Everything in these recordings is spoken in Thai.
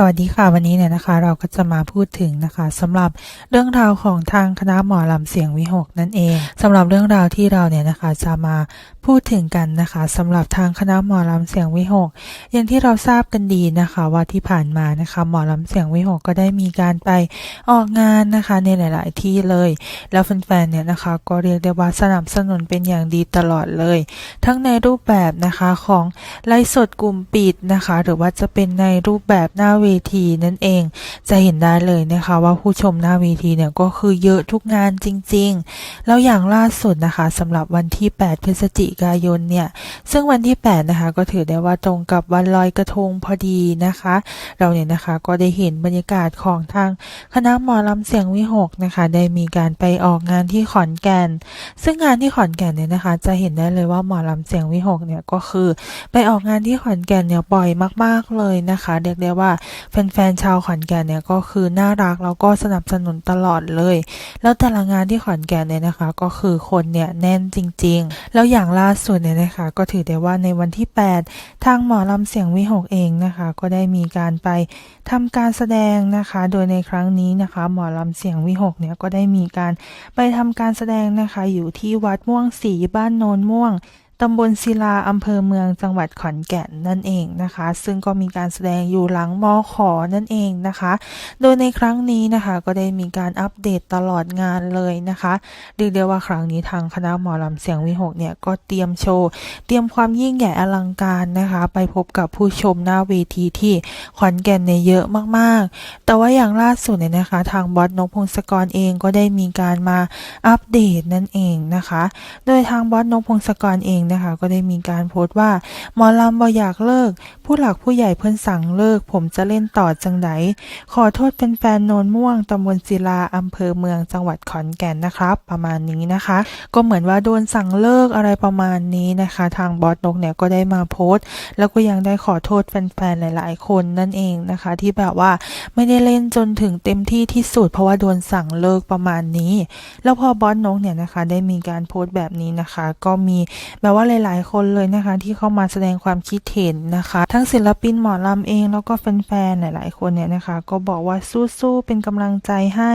สวัสดีค่ะวันนี้เนี่ยนะคะ เราก็จะมาพูดถึงนะคะสำหรับเรื่องราวของทางคณะหมอลำเสียงวิหกนั่นเองสำหรับเรื่องราวที่เราเนี่ยนะคะจะมาพูดถึงกันนะคะสำหรับทางคณะหมอลำเสียงวิหกอย่างที่เราทราบกันดีนะคะ ว่าที่ผ่านมานะคะ หมอลำเสียงวิหกก็ได้มีการไปออกงานนะคะ ในหลาย ๆ ที่เลย แล้วแฟนๆเนี่ยนะคะ ก็เรียกได้ว่าสนับสนุนเป็นอย่างดีตลอดเลย ทั้งในรูปแบบนะคะของไลฟ์สดกลุ่มปิดนะคะ หรือว่าจะเป็นในรูปแบบหน้าเวทีนั่นเอง จะเห็นได้เลยนะคะว่าผู้ชมหน้าเวทีเนี่ยก็คือเยอะทุกงานจริง ๆ แล้วอย่างล่าสุดนะคะสำหรับวันที่ 8 พฤศจิกายนเนี่ย ซึ่งวันที่ 8 นะคะ ก็ถือได้ว่าตรงกับวันลอยกระทงพอดีนะคะ เราเนี่ยนะคะก็ได้เห็นบรรยากาศของทางคณะหมอลำเสียงวิหกนะคะ ได้มีการไปออกงานที่ขอนแก่น ซึ่งงานที่ขอนแก่นเนี่ยนะคะ จะเห็นได้เลยว่าหมอลำเสียงวิหกเนี่ยก็คือ ไปออกงานที่ขอนแก่นเนี่ยบ่อยมาก ๆเลยนะคะ เรียกได้ว่าแฟนๆชาวขอนแก่นเนี่ยก็คือน่ารักแล้วก็สนับสนุนตลอดเลย แล้วแต่ละงานที่ขอนแก่นเนี่ยนะคะ ก็คือคนเนี่ยแน่นจริง ๆ แล้วอย่างล่าสุดเนี่ยนะคะ ก็ถือได้ว่าในวันที่ 8 ทางหมอลำเสียงวิหกเองนะคะ ก็ได้มีการไปทำการแสดงนะคะ โดยในครั้งนี้นะคะ หมอลำเสียงวิหกเนี่ยก็ได้มีการไปทำการแสดงนะคะ อยู่ที่วัดม่วงสีบ้านโนนม่วง ตำบลศิลาอำเภอเมืองจังหวัดขอนแก่นนั่นเองนะคะ ซึ่งก็มีการแสดงอยู่หลังมอขอนั่นเองนะคะ โดยในครั้งนี้นะคะก็ได้มีการอัปเดตตลอดงานเลยนะคะเรียกได้ว่าครั้งนี้ทางคณะหมอลำเสียงวิหกเนี่ยก็เตรียมโชว์เตรียมความยิ่งใหญ่อลังการนะคะ ไปพบกับผู้ชมหน้าเวทีที่ขอนแก่นเนี่ยเยอะมากๆ แต่ว่าอย่างล่าสุดเนี่ยนะคะ ทางบอสนกพงศกรเองก็ได้มีการมาอัปเดตนั่นเองนะคะ โดยทางบอสนกพงศกรเองนะคะ ก็ได้มีการโพสต์ว่าหมอลำบ่อยากเลิก ผู้หลักผู้ใหญ่เพิ่นสั่งเลิก ผมจะเล่นต่อจังไดขอโทษเป็นแฟนโนนม่วงตำบลศิลาอำเภอเมืองจังหวัดขอนแก่นนะครับ ประมาณนี้นะคะ ก็เหมือนว่าโดนสั่งเลิกอะไรประมาณนี้นะคะ ทางบอสนกเนี่ยก็ได้มาโพสต์ แล้วก็ยังได้ขอโทษแฟนๆหลาย ๆ คนนั่นเองนะคะ ที่แบบว่าไม่ได้เล่นจนถึงเต็มที่ที่สุด เพราะว่าโดนสั่งเลิกประมาณนี้ แล้วพอบอสนกเนี่ยนะคะ ได้มีการโพสต์แบบนี้นะคะ ก็มีแบบว่าว่าหลาย ๆ คนเลยนะคะ ที่เข้ามาแสดงความคิดเห็นนะคะ ทั้งศิลปินหมอลำเองแล้วก็แฟน ๆ หลาย ๆ คนเนี่ยนะคะ ก็บอกว่าสู้ ๆ เป็นกำลังใจให้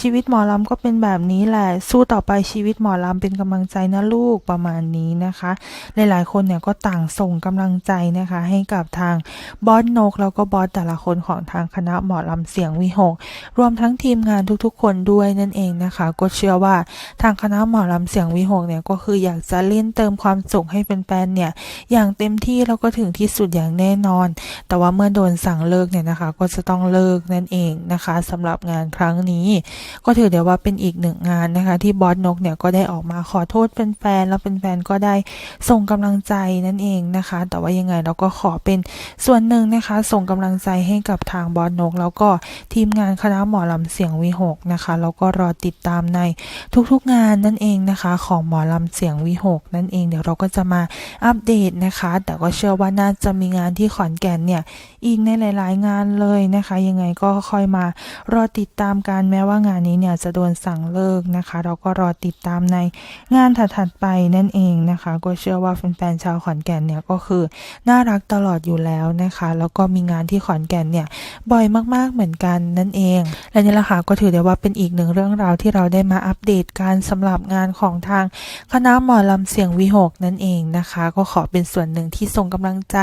ชีวิตหมอลำก็เป็นแบบนี้แหละ สู้ต่อไปชีวิตหมอลำเป็นกำลังใจนะลูกประมาณนี้นะคะ หลาย ๆ คนเนี่ยก็ต่างส่งกำลังใจนะคะ ให้กับทางบอสนกแล้วก็บอสแต่ละคนของทางคณะหมอลำเสียงวิหกรวมทั้งทีมงานทุก ๆ คนด้วยนั่นเองนะคะ ก็เชื่อว่าทางคณะหมอลำเสียงวิหกเนี่ยก็คืออยากจะเล่นเติมความสุขให้เป็นแฟนเนี่ย อย่างเต็มที่แล้วก็ถึงที่สุดอย่างแน่นอน แต่ว่าเมื่อโดนสั่งเลิกเนี่ยนะคะ ก็จะต้องเลิกนั่นเองนะคะสำหรับงานครั้งนี้ ก็ถือได้ว่าเป็นอีกหนึ่งงานนะคะ ที่บอสนกเนี่ยก็ได้ออกมาขอโทษเป็นแฟนแล้วเป็นแฟนก็ได้ส่งกำลังใจนั่นเองนะคะ แต่ว่ายังไงเราก็ขอเป็นส่วนหนึ่งนะคะ ส่งกำลังใจให้กับทางบอสนก แล้วก็ทีมงานคณะหมอลำเสียงวิหกนะคะแล้วก็รอติดตามในทุกๆงานนั่นเองนะคะ ของหมอลำเสียงวิหกนั่นเองเดี๋ยวเราก็จะมาอัปเดตนะคะ แต่ก็เชื่อว่าน่าจะมีงานที่ขอนแก่นเนี่ยอีกในหลาย ๆ งานเลยนะคะ ยังไงก็ค่อยมารอติดตามกันแม้ว่างานนี้เนี่ยจะโดนสั่งเลิกนะคะ เราก็รอติดตามในงานถัด ๆ ไปนั่นเองนะคะ ก็เชื่อว่าแฟน ๆ ชาวขอนแก่นเนี่ยก็คือน่ารักตลอดอยู่แล้วนะคะ แล้วก็มีงานที่ขอนแก่นเนี่ยบ่อยมาก ๆ เหมือนกันนั่นเอง และนี่แหละค่ะก็ถือได้ว่าเป็นอีกหนึ่งเรื่องราวที่เราได้มาอัปเดตการสำหรับงานของทางคณะหมอลำเสียงวิหกนั่นเองนะคะ ก็ขอเป็นส่วนหนึ่งที่ส่งกำลังใจ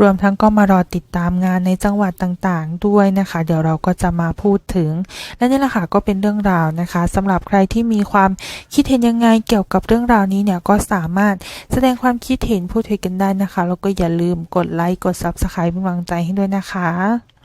รวมทั้งก็มารอติดตามงานในจังหวัดต่างๆ ด้วยนะคะ เดี๋ยวเราก็จะมาพูดถึง และนี่แหละค่ะก็เป็นเรื่องราวนะคะสำหรับใครที่มีความคิดเห็นยังไงเกี่ยวกับเรื่องราวนี้เนี่ยก็สามารถแสดงความคิดเห็นพูดคุยกันได้นะคะแล้วก็อย่าลืมกดไลค์กด Subscribe เป็นกำลังใจให้ด้วยนะคะ